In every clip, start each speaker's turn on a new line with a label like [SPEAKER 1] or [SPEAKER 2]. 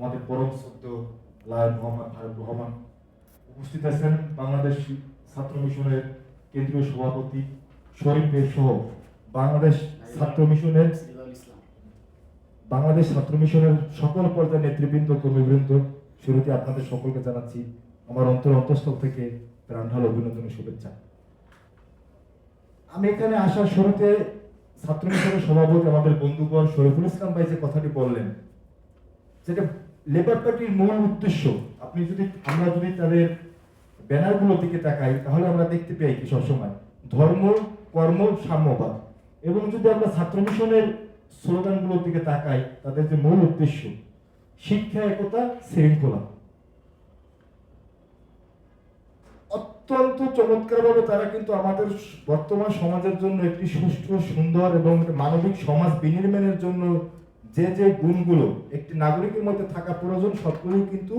[SPEAKER 1] আমাদের পরম সদ্য লায়ন মোহাম্মদ ফারুক রহমান উপস্থিত আছেন বাংলাদেশ ছাত্র মিশনের কেন্দ্রীয় সভাপতি শরীফ বের সহ বাংলাদেশ ছাত্র মিশনের বাংলাদেশ ছাত্র মিশনের সকল পর্যায়ের নেতৃবৃন্দ, কর্মীবৃন্দ শুরুতে আপনাদের সকলকে জানাচ্ছি আমার অন্তর অন্তঃস্থল থেকে প্রাণঢাল অভিনন্দন শুভেচ্ছা। আমি এখানে আসার শুরুতে ছাত্র মিশনের সভাপতি আমাদের বন্ধুগণ শরীফুল ইসলাম ভাই যে কথাটি বললেন, যেটা লেবার পার্টির মূল উদ্দেশ্য, আপনি যদি, আমরা যদি তাদের ব্যানারগুলোর দিকে তাকাই, তাহলে আমরা দেখতে পাই কি সবসময় ধর্ম, কর্ম, সাম্যবাদ। এবং যদি আমরা ছাত্র মিশনের স্লোগানগুলোর দিকে তাকাই, তাদের যে মূল উদ্দেশ্য, শিক্ষা, একতা, শৃঙ্খলা। অত্যন্ত চমৎকারভাবে তারা কিন্তু আমাদের বর্তমান সমাজের জন্য একটি সুষ্ঠু, সুন্দর এবং মানবিক সমাজ বিনির্মাণের জন্য যে যে গুণগুলো একটি নাগরিকের মধ্যে থাকা প্রয়োজন সবগুলোই কিন্তু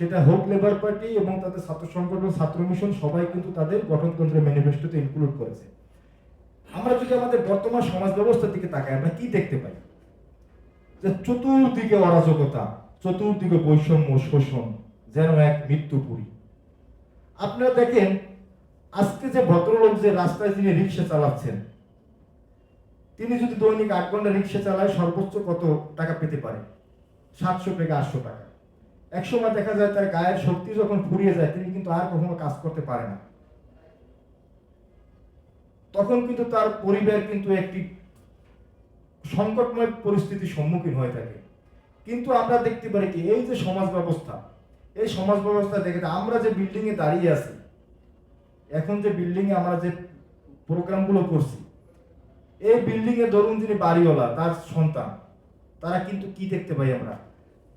[SPEAKER 1] সেটা হোক লেবার পার্টি এবং তাদের ছাত্র সংগঠন, ছাত্র মিশন, সবাই কিন্তু তাদের গঠনতন্ত্রের ম্যানিফেস্টোতে ইনক্লুড করেছে। আমরা যদি আমাদের বর্তমান সমাজ ব্যবস্থার দিকে তাকাই, আমরা কি দেখতে পাই? যে চতুর্দিকে অরাজকতা, চতুর্দিকে বৈষম্য, শোষণ, যেন এক মৃত্যুপুরী। আপনারা দেখেন, আজকে যে ভদ্রলোক যে রাস্তায় যিনি রিক্সা চালাচ্ছেন তিনি যদি দৈনিক আট ঘণ্টা রিক্সা চালায়, সর্বোচ্চ কত টাকা পেতে পারে? সাতশো থেকে আটশো টাকা। একসময় দেখা যায় তার গায়ের শক্তি যখন ফুরিয়ে যায়, তিনি কিন্তু আর কখনো কাজ করতে পারে না। তখন কিন্তু তার পরিবার কিন্তু একটি সংকটময় পরিস্থিতির সম্মুখীন হয়ে থাকে। কিন্তু আমরা দেখতে পারি কি, এই যে সমাজ ব্যবস্থা, এই সমাজ ব্যবস্থা দেখে আমরা যে বিল্ডিং এ দাঁড়িয়ে আছি, এখন যে বিল্ডিং এ আমরা যে প্রোগ্রামগুলো করছি এই বিল্ডিং এ ধরুন যিনি বাড়িওয়ালা, তার সন্তান, তারা কিন্তু কি দেখতে পাই আমরা?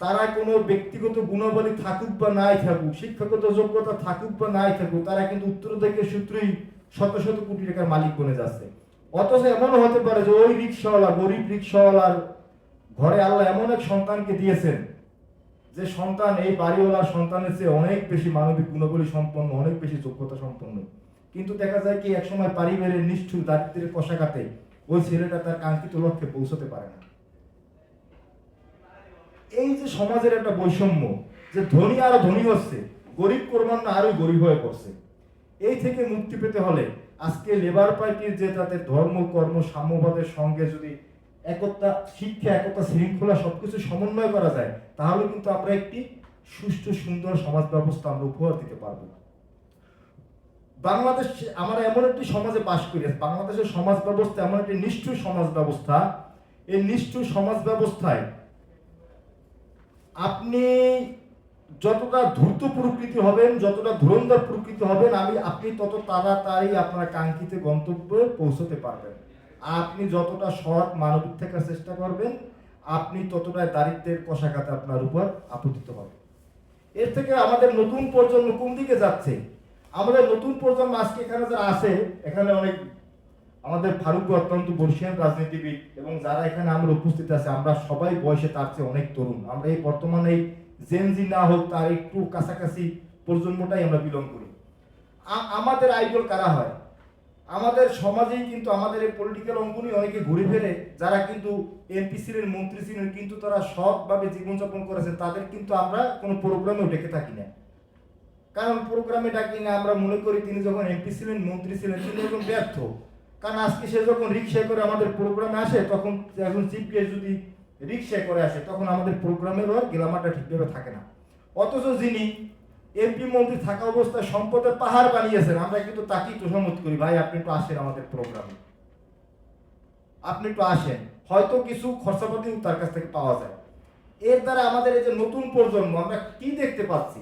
[SPEAKER 1] তারা কোনো ব্যক্তিগত গুণাবলী থাকুক বা নাই থাকুক, শিক্ষাগত যোগ্যতা থাকুক বা নাই থাকুক, তারা কিন্তু উত্তর উত্তরাধিকার সূত্রেই শত শত কোটি টাকার মালিক বনে যাচ্ছে। অথচ এমনও হতে পারে যে ওই রিক্সাওয়ালা, গরিব রিক্সাওয়ালার ঘরে আল্লাহ এমন এক সন্তানকে দিয়েছেন যে সন্তান, এই বাড়িওয়ালার সন্তানের চেয়ে অনেক বেশি মানবিক গুণাবলী সম্পন্ন, অনেক বেশি যোগ্যতা সম্পন্ন। কিন্তু দেখা যায় কি, একসময় পারিবারের নিষ্ঠুর দারিদ্রের কষাঘাতে ওই ছেলেটা তার কাঙ্ক্ষিত লক্ষ্যে পৌঁছতে পারে না। এই যে সমাজের একটা বৈষম্য, যে ধনী আরও ধনী হচ্ছে, গরিব ক্রমান্বয়ে আরও গরিব হয়ে পড়ছে। এই থেকে মুক্তি পেতে হলে আজকে লেবার পার্টির যে তাদের ধর্ম, কর্ম, সাম্যবাদের সঙ্গে যদি একতা, শিক্ষা, একতা, শৃঙ্খলা সবকিছু সমন্বয় করা যায়, তাহলে কিন্তু আমরা একটি সুষ্ঠু, সুন্দর সমাজ ব্যবস্থা আমরা উপহার দিতে পারব। বাংলাদেশ আমরা এমন একটি সমাজে বাস করি, বাংলাদেশের সমাজ ব্যবস্থা এমন একটি নিষ্ঠুর সমাজ ব্যবস্থা। এই নিষ্ঠুর সমাজ ব্যবস্থায় আপনি যতটা দ্রুত প্রকৃতি হবেন, যতটা ধুরন্ধর প্রকৃতি হবেন, আমি, আপনি তত তাড়াতাড়ি আপনার কাঙ্ক্ষিত গন্তব্যে পৌঁছতে পারবেন। আপনি যতটা সৎ মানবিক থাকার চেষ্টা করবেন, আপনি ততটাই দারিদ্রের কষাঘাতে আপনার উপর আপতিত হবে এর থেকে আমাদের নতুন প্রজন্ম কোন দিকে যাচ্ছে? আমাদের নতুন প্রজন্ম আজকে এখানে যারা আছে, এখানে অনেক আমাদের ফারুক অত্যন্ত বর্ষিয়ান রাজনীতিবিদ এবং যারা এখানে আমরা উপস্থিত আছে, আমরা সবাই বয়সে তার চেয়ে অনেক তরুণ। আমরা এই বর্তমানে জেনজি না হোক, তার একটু কাছাকাছি প্রজন্মটাই আমরা বিলং করি। আমাদের আইডল কারা হয়? আমাদের সমাজেই কিন্তু আমাদের এই পলিটিক্যাল অঙ্গনই অনেকে ঘুরে ফেরে যারা কিন্তু এমপি ছিলেন মন্ত্রী ছিলেন কিন্তু তারা সৎভাবে জীবনযাপন করেছে, তাদের কিন্তু আমরা কোনো প্রোগ্রামেও ডেকে থাকি না। কারণ প্রোগ্রামে ডাকি না, আমরা মনে করি তিনি যখন এমপি ছিলেন, মন্ত্রী ছিলেন, তিনি এখন ব্যর্থ। কারণ আজকে সে যখন রিক্সায় করে আমাদের প্রোগ্রামে আসে, তখন এখন চিফ যদি রিক্সায় করে আসে, তখন আমাদের প্রোগ্রামের আর গ্রামারটা ঠিকভাবে থাকে না। অথচ যিনি এমপি মন্ত্রী থাকা অবস্থায় সম্পদের পাহাড় বানিয়েছেন, আমরা কিন্তু তাকেই তোষামত করি, ভাই, আপনি একটু আসেন আমাদের প্রোগ্রামে আপনি একটু আসেন, হয়তো কিছু খরচাপাতি তার কাছ থেকে পাওয়া যায়। এর দ্বারা আমাদের এই যে নতুন প্রজন্ম, আমরা কি দেখতে পাচ্ছি?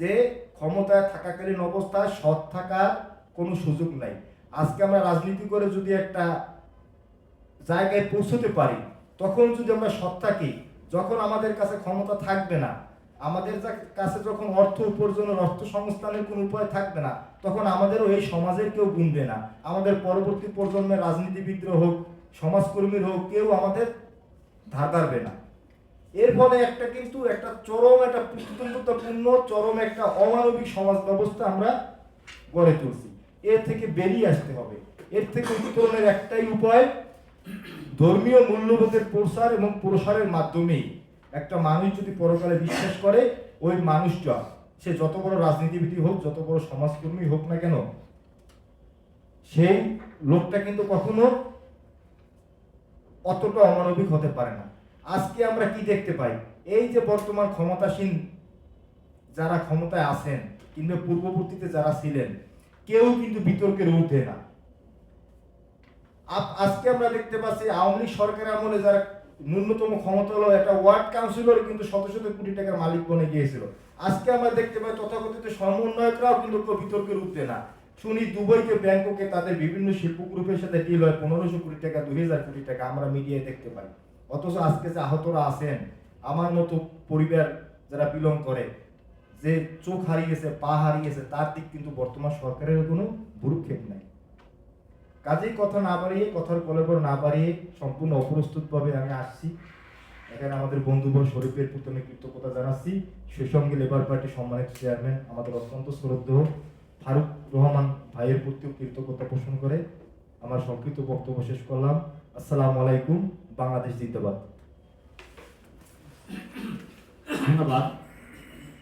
[SPEAKER 1] যে ক্ষমতায় থাকাকালীন অবস্থায় সৎ থাকার কোনো সুযোগ নাই। আজকে আমরা রাজনীতি করে যদি একটা জায়গায় পৌঁছতে পারি, তখন যদি আমরা সৎ থাকি, যখন আমাদের কাছে ক্ষমতা থাকবে না, আমাদের কাছে যখন অর্থ উপার্জনের, অর্থ সংস্থানের কোনো উপায় থাকবে না, তখন আমাদেরও এই সমাজের কেউ গুনবে না। আমাদের পরবর্তী প্রজন্মের রাজনীতিবিদরা হোক, সমাজকর্মীর হোক, কেউ আমাদের ধার ধারবে না। এর ফলে একটা কিন্তু একটা চরম, একটা প্রতিদ্বন্দ্বিতাপূর্ণ চরম একটা অমানবিক সমাজ ব্যবস্থা আমরা গড়ে তুলছি। এর থেকে বেরিয়ে আসতে হবে। এর থেকে উত্তরণের একটাই উপায়, ধর্মীয় মূল্যবোধের প্রসার এবং প্রসারের মাধ্যমেই একটা মানুষ যদি পরকালে বিশ্বাস করে, ওই মানুষটা, সে যত বড় রাজনীতিবিদ হোক, যত বড় সমাজকর্মী হোক না কেন সেই লোকটা কিন্তু কখনো অতটা অমানবিক হতে পারে না। আজকে আমরা কি দেখতে পাই? এই যে বর্তমান ক্ষমতাসীন যারা ক্ষমতায় আছেন, কিংবা পূর্ববর্তীতে যারা ছিলেন, কেউ কিন্তু বিতর্কের ঊর্ধ্বে না। আজকে আমরা দেখতে পাচ্ছি আওয়ামী লীগ সরকার আমলে যারা ন্যূনতম ক্ষমতা হলো একটা ওয়ার্ড কাউন্সিলর কিন্তু শত শত কোটি টাকার মালিক বনে গিয়েছিল। আজকে আমরা দেখতে পাই তথাকথিত সমন্বয়করাও কিন্তু বিতর্কের উঠতে না। শুনি দুবাইকে ব্যাংককে তাদের বিভিন্ন শিল্প গ্রুপের সাথে ডিল হয়, পনেরোশো কোটি টাকা, দুই হাজার কোটি টাকা আমরা মিডিয়ায় দেখতে পাই। অথচ আজকে যে আহতরা আছেন, আমার মতো পরিবার যারা বিলং করে, যে চোখ হারিয়েছে, পা হারিয়েছে, তার দিক কিন্তু বর্তমান সরকারের কোনো ভুরুক্ষেপ নাই। কাজেই কথা না বাড়িয়ে, কথার কলেবর না বাড়িয়ে সম্পূর্ণ অপ্রস্তুতভাবে আমি আসছি। এখানে আমাদের বন্ধুবর শরীফের প্রতি আমি কৃতজ্ঞতা জানাচ্ছি। সেই সঙ্গে লেবার পার্টির সম্মানিত চেয়ারম্যান আমাদের অত্যন্ত শ্রদ্ধেয় ফারুক রহমান ভাইয়ের প্রতিও কৃতজ্ঞতা পোষণ করে। আমার সংক্ষিপ্ত বক্তব্য শেষ করলাম। আসসালামু আলাইকুম। বাংলাদেশ জিন্দাবাদ
[SPEAKER 2] ধন্যবাদ